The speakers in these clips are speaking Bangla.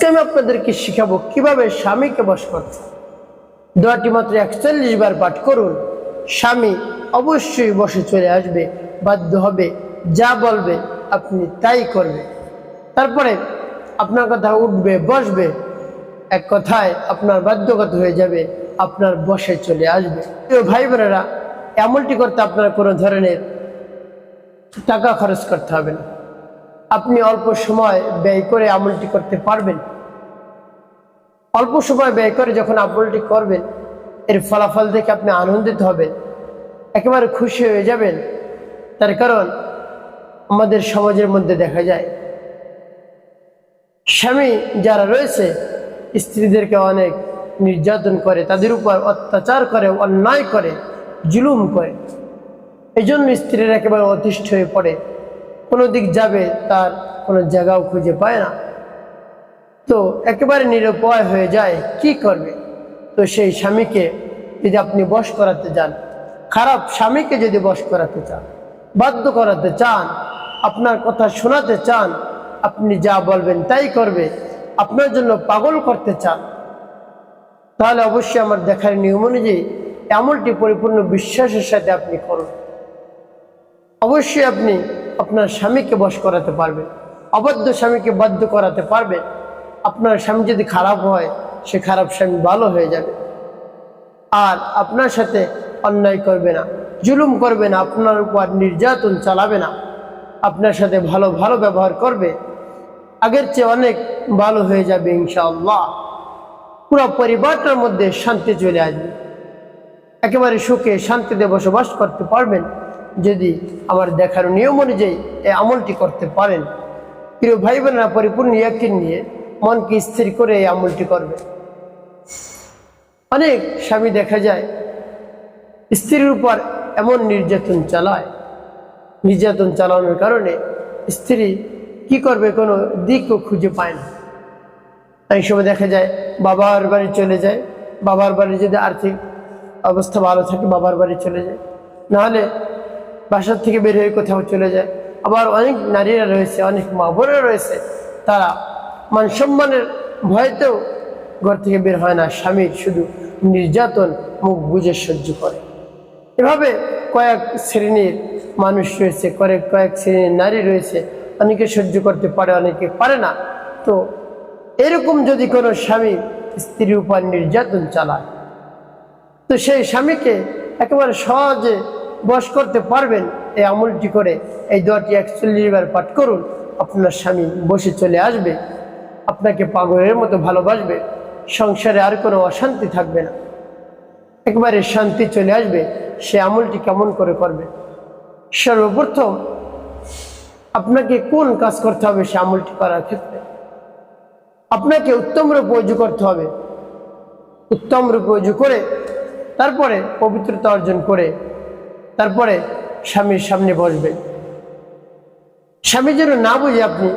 আজকে আমি আপনাদেরকে শিখাবো কীভাবে স্বামীকে বশ করতে দোয়াটি মাত্র একচল্লিশ বার পাঠ করুন। স্বামী অবশ্যই বসে চলে আসবে, বাধ্য হবে, যা বলবে আপনি তাই করবে। তারপরে আপনার কথা উঠবে, বসবে, এক কথায় আপনার বাধ্যগত হয়ে যাবে, আপনার বসে চলে আসবে। ভাই বোনেরা এমনটি করতে আপনার কোনো ধরনের টাকা খরচ করতে হবে না। আপনি অল্প সময় ব্যয় করে আমলটি করতে পারবেন। অল্প সময় ব্যয় করে যখন আমলটি করবেন, এর ফলাফল দেখে আপনি আনন্দিত হবেন, একেবারে খুশি হয়ে যাবেন। তার কারণ, আমাদের সমাজের মধ্যে দেখা যায়, স্বামী যারা রয়েছে, স্ত্রীদেরকে অনেক নির্যাতন করে, তাদের উপর অত্যাচার করে, অন্যায় করে, জুলুম করে। এই জন্য স্ত্রীরা একেবারে অতিষ্ঠ হয়ে পড়ে। কোনো দিক যাবে, তার কোনো জায়গাও খুঁজে পায় না। তো একেবারে নিরুপায় হয়ে যায়, কি করবে? তো সেই স্বামীকে যদি আপনি বশ করাতে যান, খারাপ স্বামীকে যদি বশ করাতে চান, বাধ্য করাতে চান, আপনার কথা শোনাতে চান, আপনি যা বলবেন তাই করবে, আপনার জন্য পাগল করতে চান, তাহলে অবশ্যই আমার দেখার নিয়ম অনুযায়ী এমনটি পরিপূর্ণ বিশ্বাসের সাথে আপনি করুন। অবশ্যই আপনি আপনার স্বামীকে বশ করাতে পারবেন, অবাধ্য স্বামীকে বাধ্য করাতে পারবেন আপনার স্বামী যদি খারাপ হয়, সে খারাপ স্বামী ভালো হয়ে যাবে। আর আপনার সাথে অন্যায় করবে না, জুলুম করবে না, আপনার উপর নির্যাতন চালাবে না। আপনার সাথে ভালো ভালো ব্যবহার করবে। আগের চেয়ে অনেক ভালো হয়ে যাবে ইনশাআল্লাহ। পুরো পরিবারটার মধ্যে শান্তি চলে আসবে। একেবারে সুখে, শান্তিতে বসবাস করতে পারবেন যদি আমার দেখার নিয়ম অনুযায়ী এই আমলটি করতে পারেন। প্রিয় ভাই বোনেরা পরিপূর্ণ ইয়াকিন নিয়ে মনকে স্থির করে এই আমলটি করবে। অনেক স্বামী দেখা যায়, স্ত্রীর উপর এমন নির্যাতন চালায়। নির্যাতন চালানোর কারণে স্ত্রী কি করবে কোনো দিকও খুঁজে পায় না। এই সময় দেখা যায়, বাবার বাড়ি চলে যায়, বাবার বাড়ি যদি আর্থিক অবস্থা ভালো থাকে, বাবার বাড়ি চলে যায়। নাহলে বাসার থেকে বের হয়ে কোথাও চলে যায়। আবার অনেক নারীরা রয়েছে, অনেক মা বোনেরা রয়েছে, তারা মান সম্মানের ভয়তেও ঘর থেকে বের হয় না। স্বামীর শুধু নির্যাতন, মুখ বুঝে সহ্য করে। এভাবে কয়েক শ্রেণির মানুষ রয়েছে কয়েক কয়েক শ্রেণির নারী রয়েছে। অনেকে সহ্য করতে পারে, অনেকে পারে না। তো এরকম যদি কোনো স্বামী স্ত্রীর উপর নির্যাতন চালায়, তো সেই স্বামীকে একেবারে সহজে বস করতে পারবেন। এই আমলটি করে, এই দোয়াটি একচল্লিশ বার পাঠ করুন। আপনার স্বামী বসে চলে আসবে। আপনাকে পাগলের মতো ভালোবাসবে। সংসারে আর কোনো অশান্তি থাকবে না। একবারে শান্তি চলে আসবে, সে আমলটি কেমন করে করবে? সর্বপ্রথম আপনাকে কোন কাজ করতে হবে সে আমলটি করার ক্ষেত্রে? আপনাকে উত্তম রূপে অজু করতে হবে। উত্তম রূপে অজু করে, তারপরে পবিত্রতা অর্জন করে, তারপরে স্বামীর সামনে বসবেন স্বামী যেন না বুঝে আপনি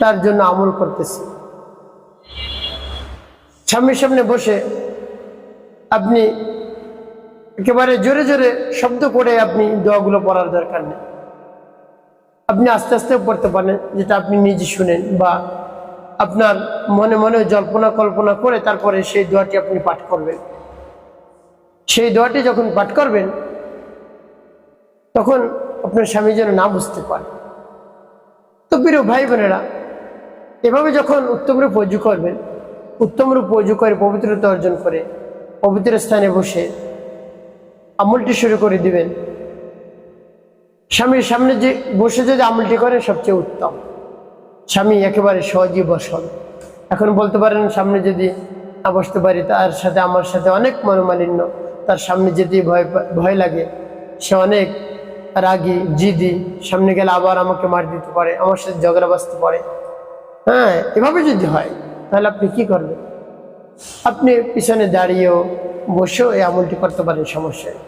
তার জন্য আমল করতেছে। স্বামীর সামনে বসে আপনি একেবারে জোরে জোরে শব্দ করে আপনি দোয়াগুলো পড়ার দরকার নেই। আপনি আস্তে আস্তে পড়তে পারেন, যেটা আপনি নিজে শুনেন বা আপনার মনে মনে জল্পনা কল্পনা করে তারপরে সেই দোয়াটি আপনি পাঠ করবেন। সেই দোয়াটি যখন পাঠ করবেন, তখন আপনার স্বামী যেন না বুঝতে পারে। তো প্রিয় ভাই বোনেরা এভাবে যখন উত্তম রূপ অজু করবেন, উত্তম রূপ অজু করে পবিত্রতা অর্জন করে পবিত্র স্থানে বসে আমলটি শুরু করে দিবেন। স্বামীর সামনে যে বসে যদি আমলটি করে সবচেয়ে উত্তম। স্বামী একেবারে সহজেই বসল। এখন বলতে পারেন, সামনে যদি না বসতে পারি, তার সাথে, আমার সাথে অনেক মনোমালিন্য। তার সামনে যেতেই ভয় ভয় লাগে। সে অনেক রাগি, জিদি, সামনে গেলে আবার আমাকে মার দিতে পারে, আমার সাথে ঝগড়া বাঁচতে পারে। হ্যাঁ এভাবে যদি হয়, তাহলে আপনি কি করবেন? আপনি পিছনে দাঁড়িয়েও বসেও এই আমলটি করতে পারেন সমস্যায়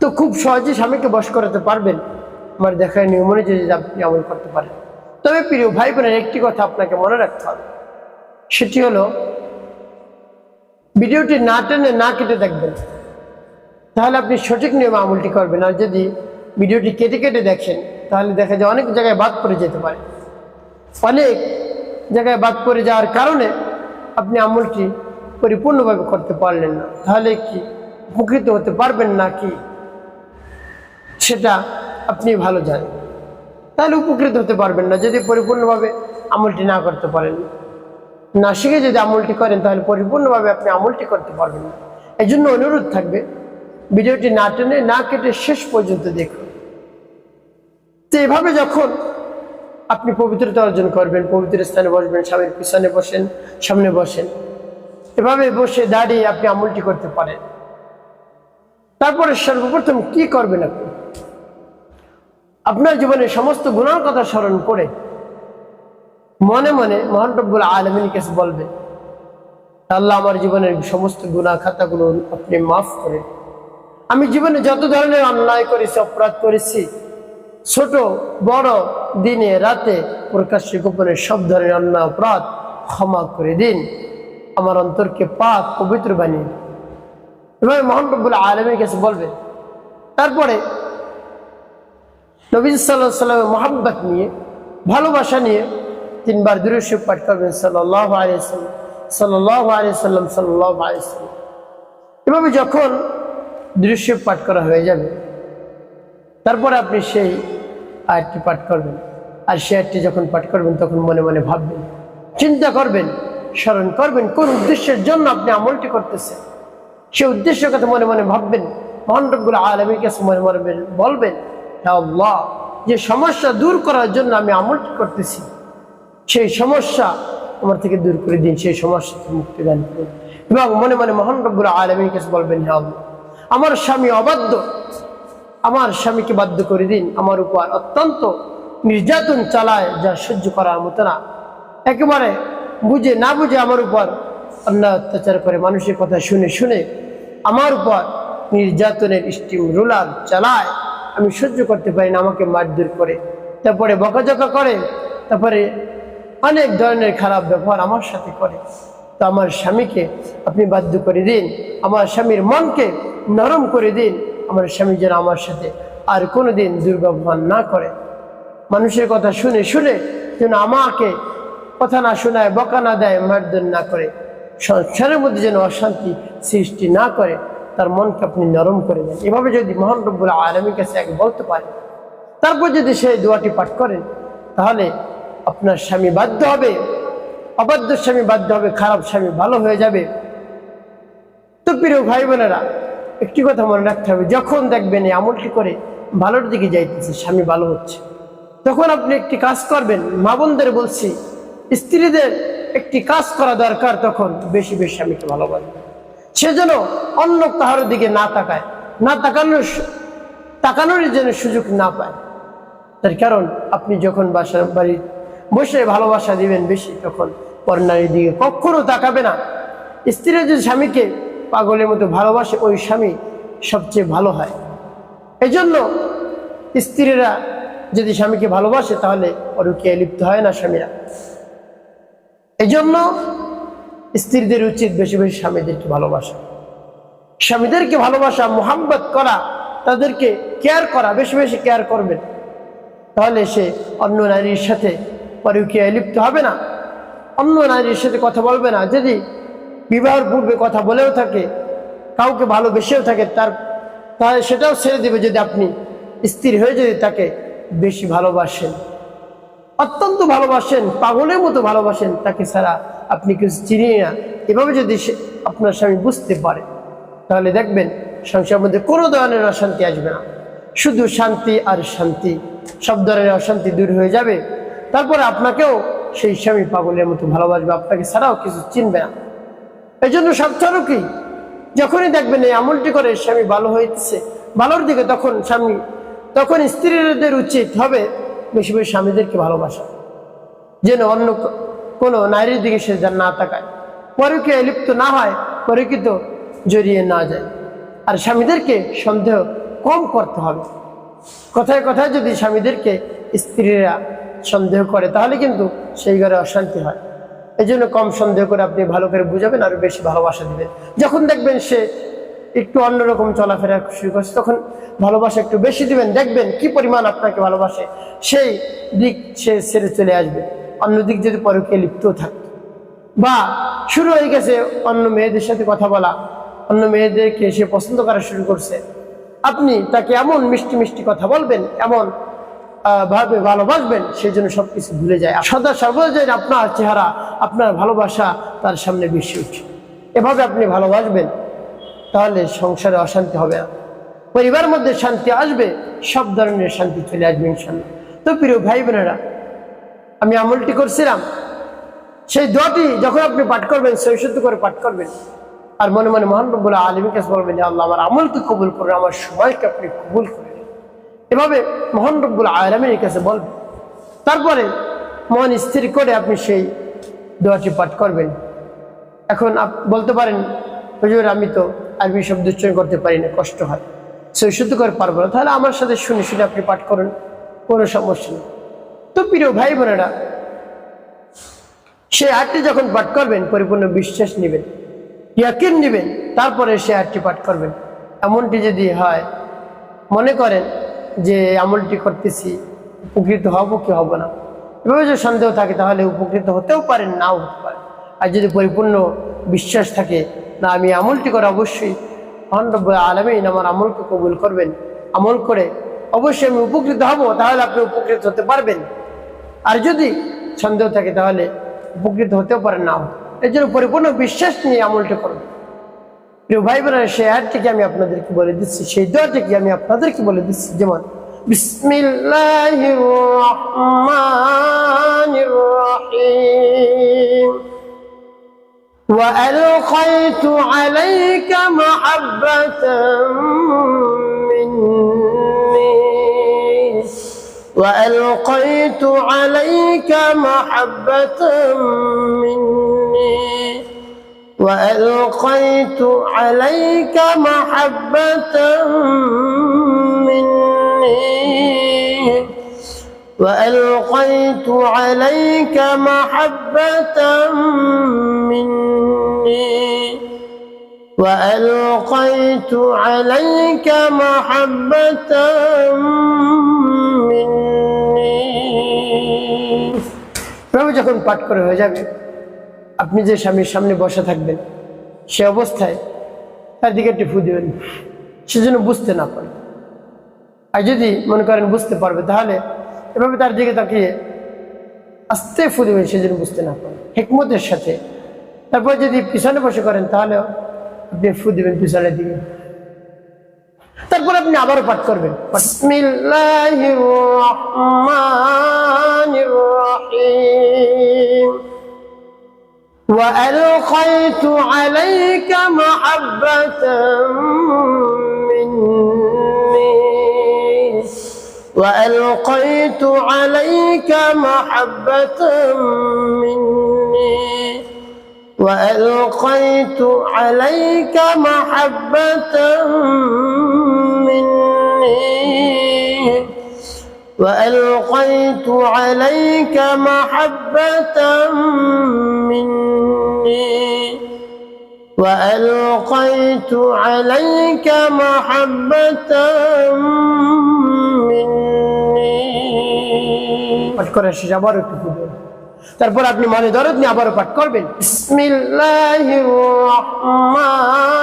তো খুব সহজে স্বামীকে বশ করাতে পারবেন। আমার দেখার নিয়ম অনুযায়ী যদি আপনি আমল করতে পারেন। তবে প্রিয় ভাই বোনের একটি কথা আপনাকে মনে রাখতে হবে। সেটি হলো, ভিডিওটি না টেনে না কেটে দেখবেন। তাহলে আপনি সঠিক নিয়মে আমলটি করবেন। আর যদি ভিডিওটি কেটে কেটে দেখেন, তাহলে দেখা যায় অনেক জায়গায় বাদ পড়ে যেতে পারে। অনেক জায়গায় বাদ পড়ে যাওয়ার কারণে আপনি আমলটি পরিপূর্ণভাবে করতে পারলেন না। তাহলে কি উপকৃত হতে পারবেন না কি সেটা আপনি ভালো জানেন। তাহলে উপকৃত হতে পারবেন না যদি পরিপূর্ণভাবে আমলটি না করতে পারেন। না শিখে যদি আমলটি করেন, তাহলে পরিপূর্ণভাবে আপনি আমলটি করতে পারবেন না। এই জন্য অনুরোধ থাকবে, ভিডিওটি না টেনে না কেটে শেষ পর্যন্ত দেখুন। তো এভাবে যখন আপনি পবিত্রতা অর্জন করবেন, পবিত্র স্থানে বসবেন, স্বামীর পিছনে বসেন, সামনে বসেন। এভাবে বসে দাঁড়িয়ে আপনি আমলটি করতে পারেন। তারপরে সর্বপ্রথম কি করবেন আপনি? আপনার জীবনে সমস্ত গুণার কথা স্মরণ করে মনে মনে মহান রব্বুল আলমিনের কাছে বলবেন আল্লাহ, আমার জীবনের সমস্ত গুণা খাতাগুলো আপনি মাফ করে আমি জীবনে যত ধরনের অন্যায় করেছি, অপরাধ করেছি ছোট, বড় দিনে, রাতে প্রকাশ্যে গোপনে সব ধরনের অন্যায়, অপরাধ ক্ষমা করে দিন। আমার অন্তরকে পাক, পবিত্র বানিয়ে দিন। এভাবে মহান রব্বুল আলমীর কাছে বলবেন তারপরে নবী সাল্লাহ সাল্লামের মোহাব্বত নিয়ে, ভালোবাসা নিয়ে তিনবার দূরস্ব পাঠ করবেন সাল্লাহ আলিয়াল্লাম সাল্লাহ আলিয়াল্লাম সাল্লাহ আলিয়াল্লাম এভাবে যখন দৃশ্য পাঠ করা হয়ে যাবে তারপরে আপনি সেই আয়াতটি পাঠ করবেন। আর সে আয়াতটি যখন পাঠ করবেন, তখন মনে মনে ভাববেন, চিন্তা করবেন, স্মরণ করবেন, কোন উদ্দেশ্যের জন্য আপনি আমলটি করতেছেন। সে উদ্দেশ্যের কথা মনে মনে ভাববেন। মহানরবগুলো আলমীর কাছে মনে মনে বলবেন যে সমস্যা দূর করার জন্য আমি আমলটি করতেছি, সেই সমস্যা আমার থেকে দূর করে দিন, সেই সমস্যা মুক্তি দান করুন। এবং মনে মনে মহান রব্বুল আলমীর কাছে বলবেন হ্যাঁ আমার স্বামী অবাধ্য আমার স্বামীকে বাধ্য করে দিন। আমার উপর অত্যন্ত নির্যাতন চালায়, যা সহ্য করার মতো না। একেবারে বুঝে না বুঝে আমার উপর অন্যায় অত্যাচার করে মানুষের কথা শুনে শুনে আমার উপর নির্যাতনের স্টিম রোলার চালায়। আমি সহ্য করতে পারি না, আমাকে মারধর করে। তারপরে বকাঝকা করে। তারপরে অনেক ধরনের খারাপ ব্যবহার আমার সাথে করে। তো আমার স্বামীকে আপনি বাধ্য করে দিন। আমার স্বামীর মনকে নরম করে দিন। আমার স্বামী যেন আমার সাথে আর কোনো দিন দুর্ব্যবহার না করে। মানুষের কথা শুনে শুনে যেন আমাকে কথা না শোনায়, বকা না দেয়, মারধর না করে, সংসারের মধ্যে যেন অশান্তি সৃষ্টি না করে, তার মনকে আপনি নরম করে দেন। এভাবে যদি মহান রব্বুল আলমীর কাছে এক বলতে পারে, তারপর যদি সেই দোয়াটি পাঠ করেন তাহলে আপনার স্বামী বাধ্য হবে, অবাধ্য স্বামী বাধ্য হবে, খারাপ স্বামী ভালো হয়ে যাবে। তো প্রিয় ভাই বোনেরা একটি কথা মনে রাখতে হবে, যখন দেখবেন এই আমলটি করে ভালোর দিকে যাইতেছে, স্বামী ভালো হচ্ছে। তখন আপনি একটি কাজ করবেন, মা বোনদের বলছি, স্ত্রীদের একটি কাজ করা দরকার তখন, বেশি বেশি স্বামীকে ভালোবাসবে সে যেন অন্য কাহার দিকে না তাকায়, না তাকানোর তাকানোর যেন সুযোগ না পায়। তার কারণ, আপনি যখন বাসা, বাড়ি বসে ভালোবাসা দিবেন বেশি, তখন পর নারীর দিকে কখনো তাকাবে না। স্ত্রীরা যদি স্বামীকে পাগলের মতো ভালোবাসে ওই স্বামী সবচেয়ে ভালো হয়। এই জন্য স্ত্রীরা যদি স্বামীকে ভালোবাসে তাহলে পরকীয়ায় লিপ্ত হয় না স্বামীরা। এই জন্য স্ত্রীদের উচিত বেশি বেশি স্বামীদেরকে ভালোবাসা। স্বামীদেরকে ভালোবাসা, মোহাম্মত করা, তাদেরকে কেয়ার করা, বেশি বেশি কেয়ার করবেন। তাহলে সে অন্য নারীর সাথে পরকীয়ায় লিপ্ত হবে না। অন্য নারীর সাথে কথা বলবে না। যদি বিবাহের পূর্বে কথা বলেও থাকে, কাউকে ভালোবেসেও থাকে, তার তাহলে সেটাও ছেড়ে দেবে যদি আপনি স্থির হয়ে যদি তাকে বেশি ভালোবাসেন। অত্যন্ত ভালোবাসেন, পাগলের মতো ভালোবাসেন, তাকে ছাড়া আপনি কিছু চিনি না। এভাবে যদি আপনার স্বামী বুঝতে পারে, তাহলে দেখবেন সংসারের মধ্যে কোনো ধরনের অশান্তি আসবে না। শুধু শান্তি আর শান্তি, সব ধরনের অশান্তি দূর হয়ে যাবে। তারপরে আপনাকেও সেই স্বামী পাগলের মতো ভালোবাসবে, আপনাকে ছাড়াও কিছু চিনবে না। এই জন্য সবচেয়ে কি যখনই দেখবেন এই আমলটি করে, স্বামী ভালো হইতেছে, ভালোর দিকে তখন স্বামী, তখন স্ত্রীদের উচিত হবে বেশি বেশি স্বামীদেরকে ভালোবাসা। যেন অন্য কোনো নারীর দিকে সে যেন না তাকায়। পরকে লিপ্ত না হয় পরকিত জড়িয়ে না যায়। আর স্বামীদেরকে সন্দেহ কম করতে হবে। কথায় কথায় যদি স্বামীদেরকে স্ত্রীরা সন্দেহ করে, তাহলে কিন্তু সেই ঘরে অশান্তি হয়। এই জন্য কম সন্দেহ করে আপনি ভালো করে বুঝাবেন, আর বেশি ভালোবাসা দিবেন। যখন দেখবেন সে একটু অন্যরকম চলাফেরা শুরু করছে, তখন ভালোবাসা একটু বেশি দিবেন। দেখবেন কি পরিমাণ আপনাকে ভালোবাসে, সেই দিক সে ছেড়ে চলে আসবে। অন্যদিক যদি পরকে লিপ্ত থাকতো বা শুরু হয়ে গেছে অন্য মেয়েদের সাথে কথা বলা, অন্য মেয়েদেরকে সে পছন্দ করা শুরু করছে। আপনি তাকে এমন মিষ্টি মিষ্টি কথা বলবেন, এমন ভাবে ভালোবাসবেন সেই জন্য সবকিছু ভুলে যায়। সদা সর্বদা আপনার চেহারা, আপনার ভালোবাসা তার সামনে বেশি উঠে। এভাবে আপনি ভালোবাসবেন, তাহলে সংসারে অশান্তি হবে না। পরিবারের মধ্যে শান্তি আসবে, সব ধরনের শান্তি চলে আসবে ইনশাল্লাহ তো প্রিয় ভাই বোনেরা আমি আমলটি করছিলাম। সেই দোয়াটি যখন আপনি পাঠ করবেন সৈশুদ্ধ করে পাঠ করবেন, আর মনে মনে মহান রব্বুল আলমীর কাছে বলবেন আল্লাহ, আমার আমলকে কবুল করুন আমার সময়কে আপনি কবুল করে। নিন। এভাবে মহান রব্বুল আলমীর কাছে বলবেন তারপরে মন স্থির করে আপনি সেই দোয়াটি পাঠ করবেন। এখন বলতে পারেন, হুজুর, আমি তো আরবি শব্দ উচ্চারণ করতে পারি না, কষ্ট হয়। সেই শুদ্ধ করে পারব না। তাহলে আমার সাথে শুনে শুনে আপনি পাঠ করুন, কোনো সমস্যা নেই। তো প্রিয় ভাই বোনেরা, সে আটটি যখন পাঠ করবেন, পরিপূর্ণ বিশ্বাস নেবেন, ইয়াকিন নেবেন, তারপরে সে আটটি পাঠ করবেন। এমনটি যদি হয়, মনে করেন যে আমলটি করতেছি, উপকৃত হব কি হব না? এভাবে যদি সন্দেহ থাকে, তাহলে উপকৃত হতেও পারেন, নাও হতে পারে আর যদি পরিপূর্ণ বিশ্বাস থাকে, না, আমি আমলটি করে অবশ্যই আলমিন আমার আমলকে কবুল করবেন, আমল করে অবশ্যই আমি উপকৃত হব তাহলে আপনি উপকৃত হতে পারবেন। আর যদি সন্দেহ থাকে, তাহলে উপকৃত হতেও পারেন না এর জন্য পরিপূর্ণ বিশ্বাস নিয়ে আমলটি করুন। প্রিয় ভাই বোনেরা সেই আয়াতটিকে আমি আপনাদেরকে বলে দিচ্ছি সেই দোয়াটিকে আমি আপনাদেরকে বলে দিচ্ছি যেমন বিসমিল্লাহির রহমানির রহিম وألقيت عليك محبة مني وألقيت عليك محبة مني وألقيت عليك محبة مني وألقيت عليك محبة مني وألقيت عليك محبة مني প্রভু যখন পাঠ করে হয়ে যাবে আপনি যে স্বামীর সামনে বসে থাকবেন, সে অবস্থায় তার দিকে একটু ফু দেবেন। সে যেন বুঝতে না পারে। আর যদি মনে করেন বুঝতে পারবে, তাহলে এভাবে তার দিকে তাকিয়ে আস্তে ফু দেবেন, সে যেন বুঝতে না পারে। হেকমতের সাথে। তারপর যদি পিছনে বসে করেন তাহলে আপনি ফু দেবেন পিছনের দিকে। তারপর আপনি আবারও পাঠ করবেন। وألقيت عليك محبة مني وألقيت عليك محبة مني وألقيت عليك محبة مني. وألقيت عليك محبة مني وألقيت عليك محبة مني পাঠ করে শেষ আবার একটু ফুটবল তারপর আপনি মনে দরদ নিয়ে আবারও পাঠ করবেন বিসমিল্লাহির রহমানির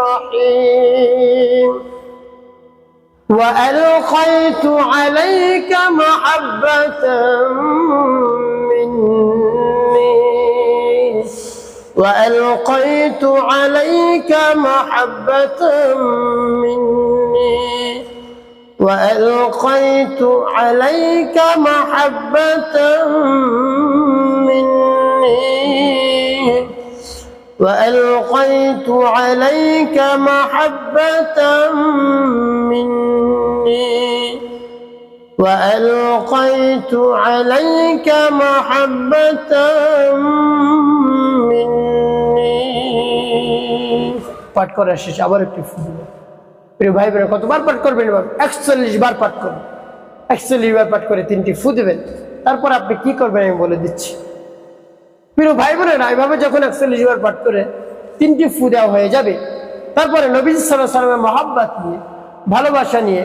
রহিম وألقيت عليك محبة مني. وألقيت عليك محبة مني. وألقيت عليك محبة مني. وألقيت عليك محبة مني وألقيت عليك محبة مني পাঠ করার শেষ আবার একটি ফুল প্রিয় ভাই বোনেরা কতবার পাঠ করবেন এবার একচল্লিশ বার পাঠ করবেন একচল্লিশ বার পাঠ করে তিনটি ফু দেবেন তারপর আপনি কি করবেন আমি বলে দিচ্ছি প্রিয় ভাই বোনেরা এভাবে যখন একচল্লিশ বার পাঠ করে তিনটি ফু দেওয়া হয়ে যাবে তারপরে নবী সাল্লাহ সাল্লামের মহাব্বাত নিয়ে ভালোবাসা নিয়ে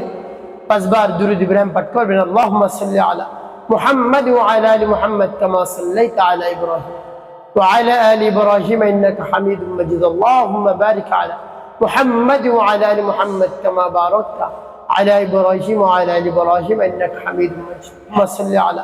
পাঁচবার দুরুদ ইব্রাহিম পাঠ করবেন আল্লাহ সাল্লি আলা محمد وعلى ال محمد كما صليت على ابراهيم وعلى ال ابراهيم انك حميد مجيد اللهم بارك على محمد وعلى ال محمد كما باركت على ابراهيم وعلى ال ابراهيم انك حميد مجيد اللهم صل على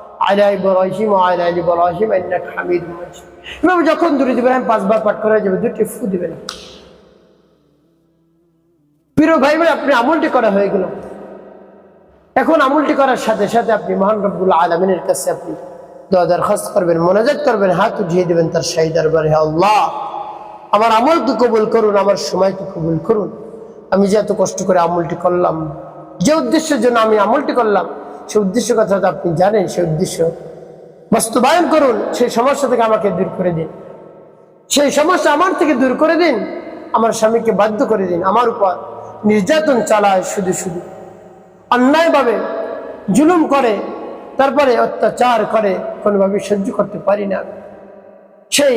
আলা ইব্রাহিম আলা আলি ইব্রাহিম ইন্নাক হামিদ মাজিদ। ইমাম যখন দুরুদ ইব্রাহিম হ্যাঁ, পাঁচবার পাঠ করা যাবে, দুটি ফু দিবে না। প্রিয় ভাই ভাই আপনি আমলটি করা হয়ে গেল। এখন আমলটি করার সাথে সাথে আপনি মহান রব্বুল আলমিনের কাছে আপনি দোয়া দরখাস্ত করবেন, মোনাজাত করবেন, হাত উঠিয়ে দেবেন তার শাহী দরবার আল্লাহ। আমার তো কবুল করুন, আমার সময়কে কবুল করুন। আমি যে এত কষ্ট করে আমলটি করলাম, যে উদ্দেশ্যের জন্য আমি আমলটি করলাম সে উদ্দেশ্য কথা তো আপনি জানেন, সে উদ্দেশ্য। বাস্তবায়ন করুন, সেই সমস্যা থেকে আমাকে দূর করে দিন। সেই সমস্যা আমার থেকে দূর করে দিন, আমার স্বামীকে বাধ্য করে দিন। আমার উপর নির্যাতন চালায় শুধু শুধু। অন্যায়ভাবে জুলুম করে, তারপরে অত্যাচার করে, কোনোভাবে সহ্য করতে পারি না। সেই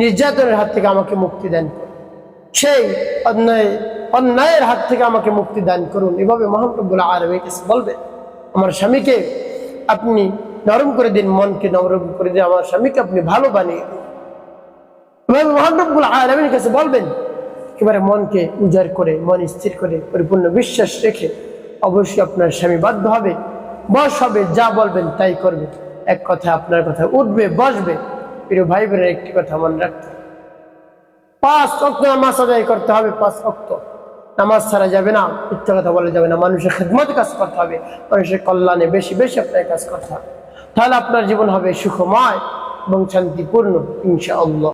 নির্যাতনের হাত থেকে আমাকে মুক্তি দেন সেই অন্যায়, অন্যায়ের হাত থেকে আমাকে মুক্তি দান করুন। এভাবে মোহাম্মদুল্লাহ আরবের কাছে বলবেন আমার স্বামীকে আপনি নরম করে দিন, মনকে নরম করে দিন, আমার স্বামীকে আপনি ভালো বানিয়ে কাছে বলবেন, এবারে মনকে উজাড় করে, মন স্থির করে, পরিপূর্ণ বিশ্বাস রেখে অবশ্যই আপনার স্বামী বাধ্য হবে, বস হবে, যা বলবেন তাই করবে। এক কথা আপনার কথা উঠবে, বসবে। প্রিয় ভাই বোনের একটি কথা মনে রাখতে। পাঁচ অক্ত নামাজ আদায় করতে হবে, পাঁচ অক্ত। নামাজ ছাড়া যাবে না, মিথ্যা কথা বলা যাবে না। মানুষের খেদমত কাজ করতে হবে। মানুষের কল্যাণে বেশি বেশি আপনার কাজ করতে হবে। তাহলে আপনার জীবন হবে সুখময় এবং শান্তিপূর্ণ, ইনশাআল্লাহ।